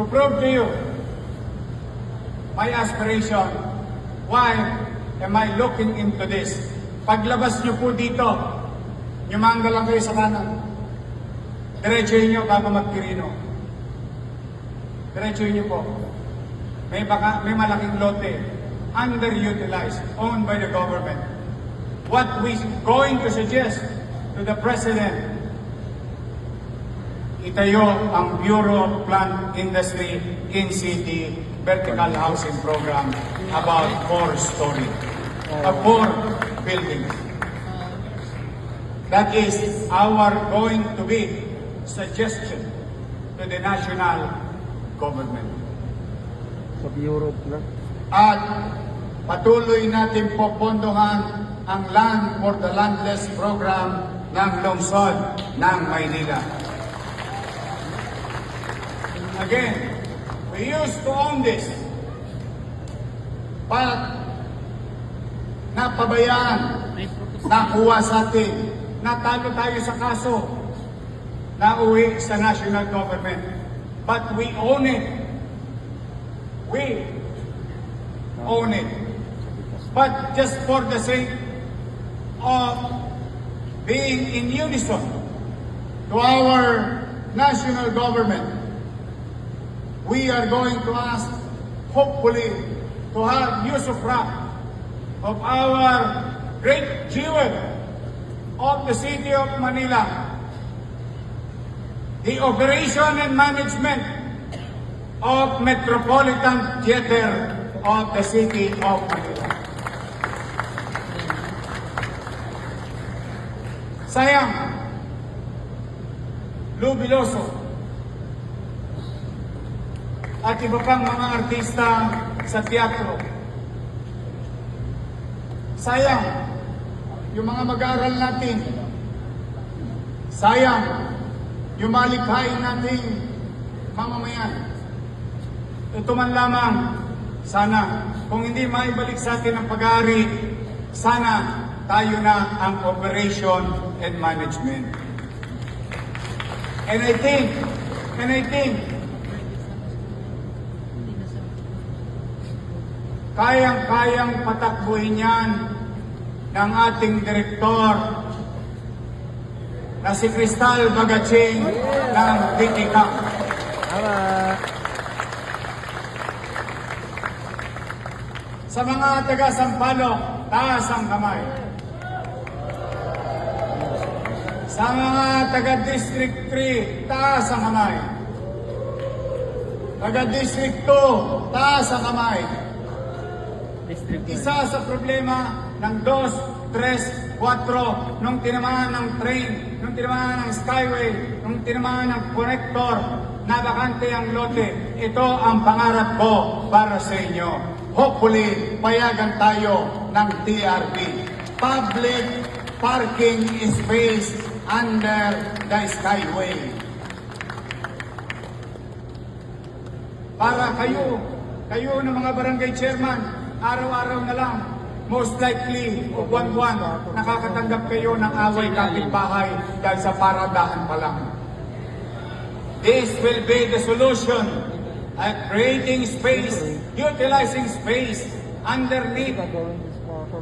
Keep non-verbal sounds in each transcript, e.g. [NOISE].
to prove to you my aspiration, why am I looking into this? Paglabas niyo po dito, nyumangga lang kayo sa kanan. Diretsuhin niyo bago magkirino. Diretsuhin niyo po. May, baka, may malaking lote, underutilized, owned by the government. What we going to suggest to the President itayo ang Bureau of Plant Industry in City Vertical Housing Program about four story, uh, four buildings. That is our going to be suggestion to the national government. Sa Europe na. At patuloy natin popondohan ang Land for the Landless program ng lungsod ng Maynila. Again, we used to own this. But napabayaan, nakuha sa atin, natalo tayo sa kaso, nauwi sa national government. But we own it. We own it. But just for the sake of being in unison to our national government, we are going to ask, hopefully, to have usufruct of our great jewel of the city of Manila, the operation and management of Metropolitan Theater of the city of Manila. Sayang, Lubiloso, at iba pang mga artista sa teatro. Sayang, yung mga mag-aaral natin. Sayang, yung malikhain nating mamamayan. Ito man lamang, sana, kung hindi maibalik sa atin ang pag-aari, sana tayo na ang operation and management. And I think, and I think, kayang-kayang patakbuhin yan ng ating direktor na si Cristal Bagaching ng. Tama. Sa mga taga Sampaloc, taas ang kamay. Sa mga taga District 3, taas ang kamay. Taga District 2, taas ang kamay. Isa sa problema ng 2, 3, 4, nung tinamaan ng train, nung tinamaan ng skyway, nung tinamaan ng connector, nabakante ang lote. Ito ang pangarap ko para sa inyo. Hopefully, payagan tayo ng TRP. Public Parking Space under the Skyway. Para kayo, kayo ng mga barangay chairman, araw-araw na lang, most likely, o buwan-buwan, nakakatanggap kayo ng away kapitbahay dahil sa paradahan pa lang. This will be the solution at creating space, utilizing space underneath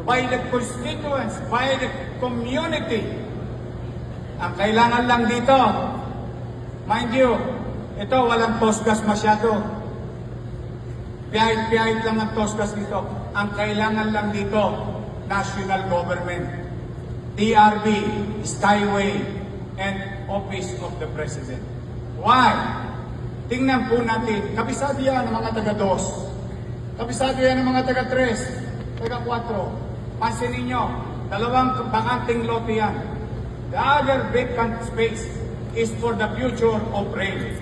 by the constituents, by the community. Ang kailangan lang dito, mind you, ito walang postgas masyado. Pihit-pihit lang ang toskas dito. Ang kailangan lang dito, national government, TRB, Skyway, and Office of the President. Why? Tingnan po natin, kabisado yan ng mga taga-2. Kabisado yan ng mga taga-3, taga-4. Pansin ninyo, dalawang bakanting lote yan. The other vacant space is for the future of rail.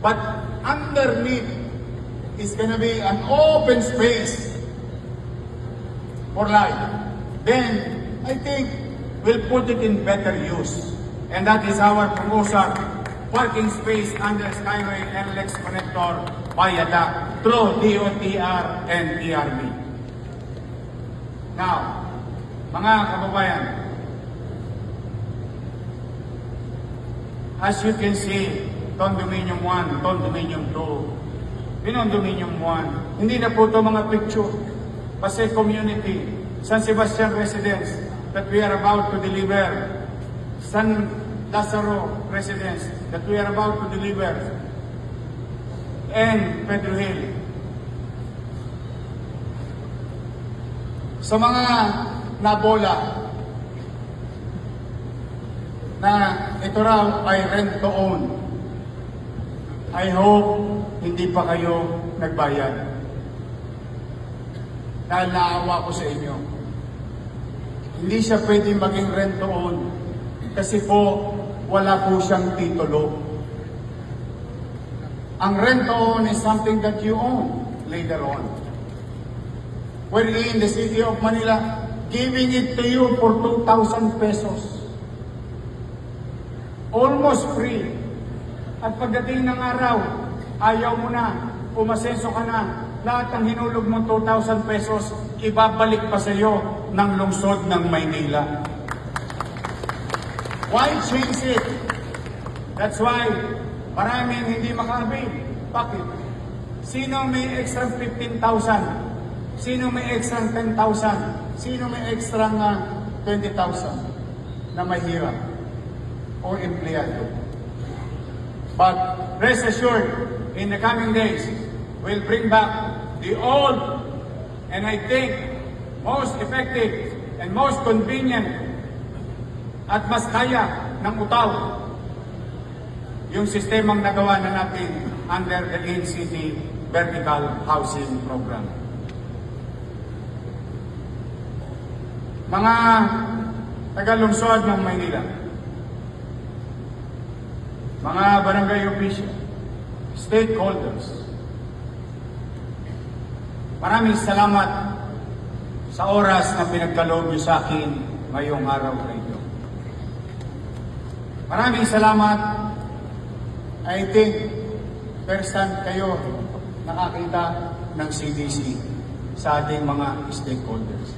But underneath is gonna be an open space for life. Then, I think we'll put it in better use. And that is our proposal. Parking space under Skyway NLEX connector viaduct through DOTR and ERB. Now, mga kababayan, as you can see, condominium 1, condominium 2, Pinondominium 1. Hindi na po ito mga picture. Pasay Community, San Sebastian Residence that we are about to deliver. San Lazaro Residence that we are about to deliver. And Pedro Hill. Sa mga nabola na ito raw ay rent to own, I hope hindi pa kayo nagbayad. Dahil naawa ko sa inyo. Hindi siya pwede maging rent to own kasi po wala po siyang titulo. Ang rent to own is something that you own later on. Wherein the city of Manila giving it to you for 2,000 pesos. Almost free. At pagdating ng araw, ayaw mo na, umasenso ka na, lahat ng hinulog mo 2,000 pesos, ibabalik pa sa iyo ng lungsod ng Maynila. Why change it? That's why maraming hindi makaabig. Bakit? Sino may extra 15,000? Sino may extra 10,000? Sino may extra nga 20,000 na mahirap o empleyado? But rest assured, in the coming days, we'll bring back the old and I think most effective and most convenient at mas kaya ng utaw yung sistemang nagawa na natin under the NCT Vertical Housing Program. Mga tagalungsod ng Maynila, mga barangay official, stakeholders, maraming salamat sa oras na pinagkaloob niyo sa akin ngayong araw na ito. Maraming salamat. I think first time kayo nakakita ng CDC sa ating mga stakeholders.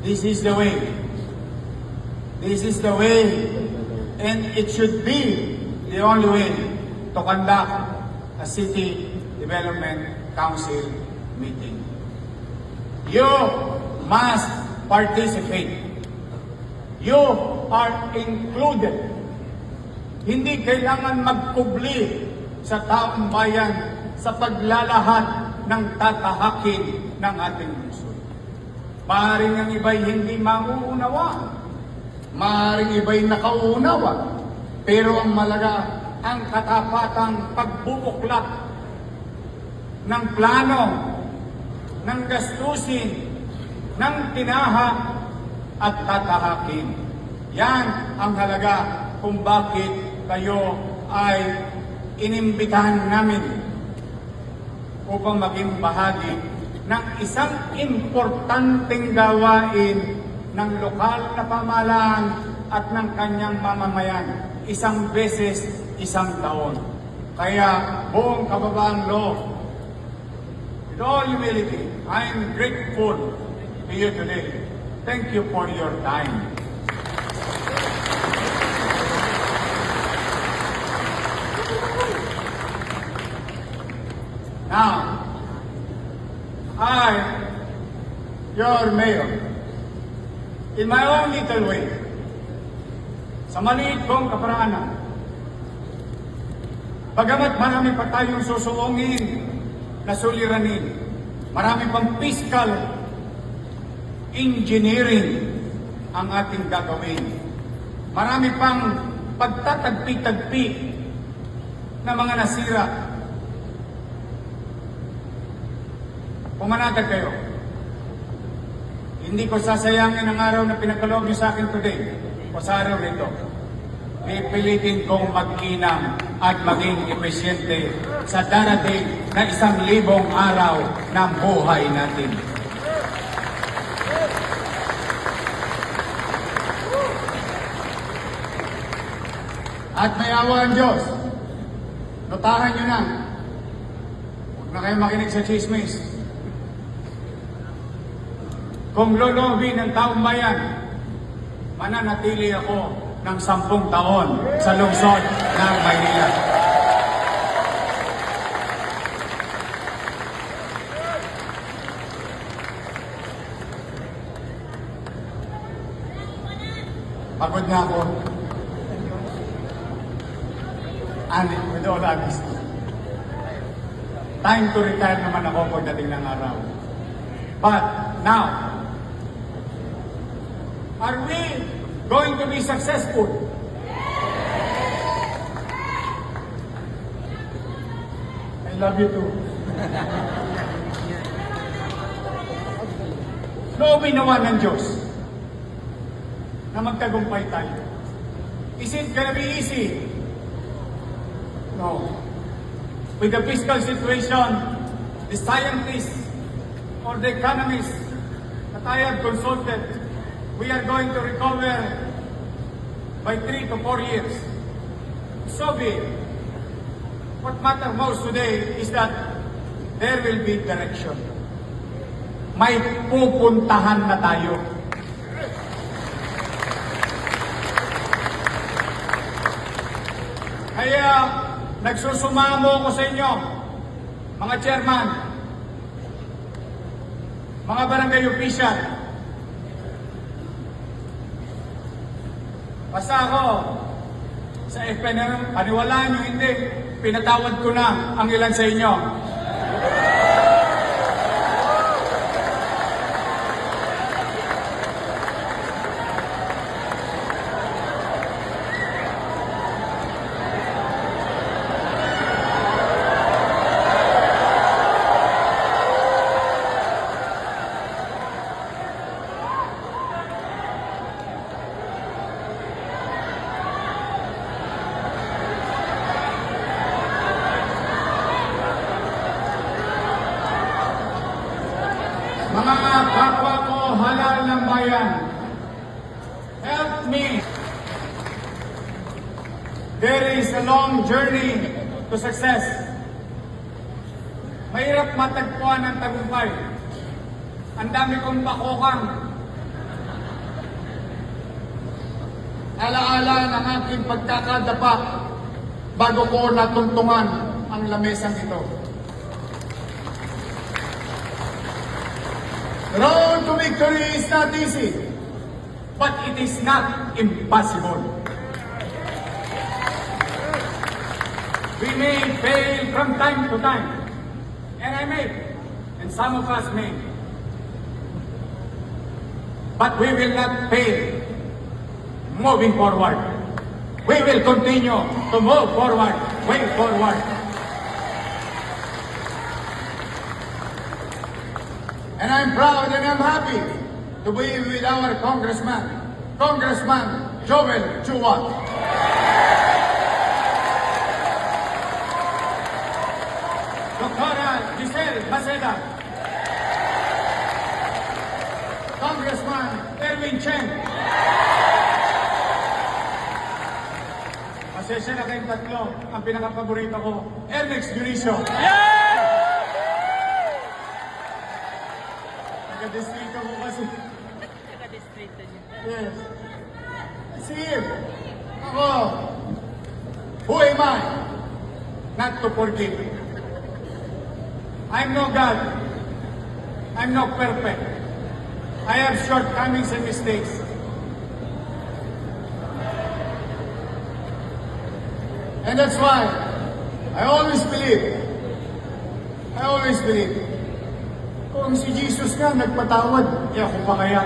This is the way. This is the way and it should be the only way to conduct a city development council meeting. You must participate. You are included. Hindi kailangan magkubli sa taong bayan sa paglalahad ng tatahakin ng ating lungsod. Maaaring ang iba'y hindi mauunawa. Maaaring iba'y nakauunawa. Pero ang malaga, ang katapatang pagbubuklat ng plano, ng gastusin, ng tinaha at tatahakin. Yan ang halaga kung bakit kayo ay inimbitahan namin upang maging bahagi ng isang importanteng gawain ng lokal na pamahalaan at ng kanyang mamamayan isang beses isang taon. Kaya buong kababaang loob, with all humility, I am grateful to you today. Thank you for your time. Now, I, your mayor, in my own little way, sa maliit kong kaparaanan, bagamat marami pa tayong susuungin na suliranin, marami pang fiscal engineering ang ating gagawin. Marami pang pagtatagpi-tagpi na mga nasira Pumanatag kayo. Hindi ko sasayangin ang araw na pinagkaloob sa akin today o sa araw nito. Pipilitin kong mag-inam at maging epesyente sa darating na isang libong araw ng buhay natin. At may awa ang Diyos. Notahan nyo na. Huwag na kayo makinig sa chismis. Kung lolobi ng taong bayan, mananatili ako ng sampung taon sa lungsod ng Maynila. Pagod na ako. And with all honesty, time to retire naman ako pagdating ng araw. But now, are we going to be successful? I love you too. [LAUGHS] Loobin naman ng Diyos na magtagumpay tayo. Is it gonna be easy? No. With the fiscal situation, the scientists or the economists that I have consulted, we are going to recover by three to four years. So be it. What matters most today is that there will be direction. May pupuntahan na tayo. Kaya nagsusumamo ko sa inyo, mga chairman, mga barangay official. Basta ako, sa FNM, paniwalaan nyo hindi, pinatawad ko na ang ilan sa inyo. Bayan, help me. There is a long journey to success. Mahirap matagpuan ang tagumpay. Ang dami kong bakokang. Alaala ng aking pagkakadapa bago ko natuntungan ang lamesang ito. Road to victory is not easy, but it is not impossible. We may fail from time to time, and I may, and some of us may. But we will not fail moving forward. We will continue to move forward, way forward. I'm proud and I'm happy to be with our congressman, Congressman Joel Chua. Doctora Giselle Maceda. Congressman Erwin Chen. Pasensya na kayong tatlo. Ang pinaka-paborito ko, Ernest Dionisio. Taga-distrito ko kasi. Yes. See, ako, who am I not to forgive? I'm no God. I'm not perfect. I have shortcomings and mistakes. And that's why I always believe, I always believe, kung si Jesus nga nagpatawad, eh ako pa kaya?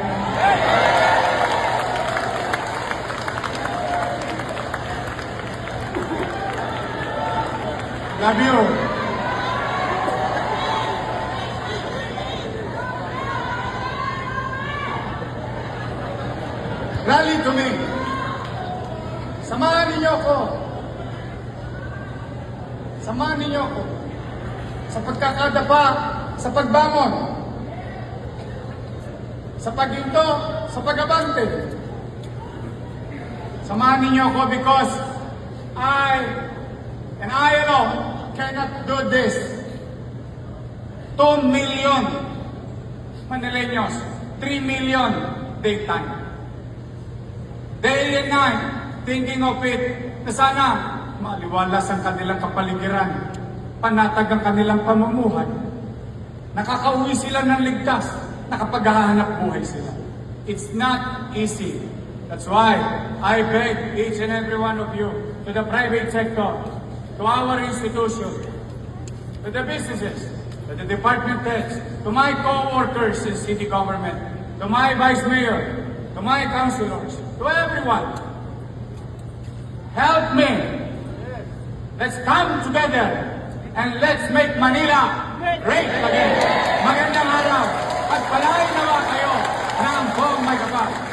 Love you. Rally to me. Samahan ninyo ako. Samahan ninyo ako sa pagkakadapa, sa pagbangon, sa paghinto, sa pagabante. Samahan ninyo ako because I and I alone cannot do this. Two million Manileños, three million daytime. Day and night, thinking of it, na sana maliwalas ang kanilang kapaligiran, panatag ang kanilang pamumuhay, nakakauwi sila ng ligtas, nakapaghahanap buhay sila. It's not easy That's why I beg each and every one of you, to the private sector, to our institutions, to the businesses, to the department heads, to my co-workers in city government, to my vice mayor, to my councilors, to everyone. Help me. Let's come together and let's make Manila Great again. Magandang araw. Pagpalain nawa kayo ng buong may kapal.